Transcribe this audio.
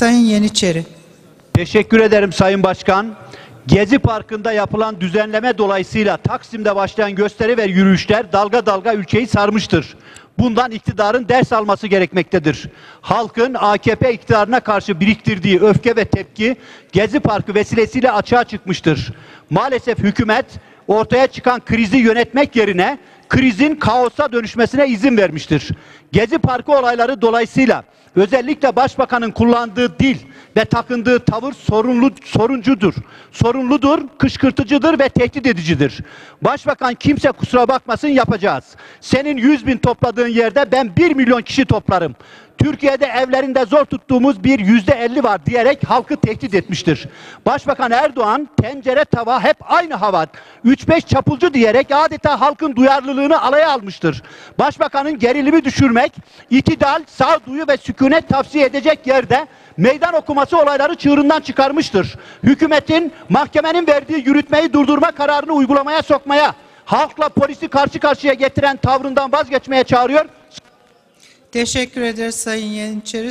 Sayın Yeniçeri. Teşekkür ederim Sayın Başkan. Gezi Parkı'nda yapılan düzenleme dolayısıyla Taksim'de başlayan gösteri ve yürüyüşler dalga dalga ülkeyi sarmıştır. Bundan iktidarın ders alması gerekmektedir. Halkın AKP iktidarına karşı biriktirdiği öfke ve tepki Gezi Parkı vesilesiyle açığa çıkmıştır. Maalesef hükümet ortaya çıkan krizi yönetmek yerine krizin kaosa dönüşmesine izin vermiştir. Gezi Parkı olayları dolayısıyla özellikle başbakanın kullandığı dil ve takındığı tavır sorunlu soruncudur. Sorunludur, kışkırtıcıdır ve tehdit edicidir. Başbakan kimse kusura bakmasın yapacağız. Senin 100 bin topladığın yerde ben 1 milyon kişi toplarım. Türkiye'de evlerinde zor tuttuğumuz bir yüzde elli var diyerek halkı tehdit etmiştir. Başbakan Erdoğan tencere tava hep aynı hava 3-5 çapulcu diyerek adeta halkın duyarlılığını alaya almıştır. Başbakanın gerilimi düşürmek, itidal, sağduyu ve sükunet tavsiye edecek yerde meydan okuması olayları çığırından çıkarmıştır. Hükümetin mahkemenin verdiği yürütmeyi durdurma kararını uygulamaya sokmaya, halkla polisi karşı karşıya getiren tavrından vazgeçmeye çağırıyor. Teşekkür ederiz Sayın Yeniçeri.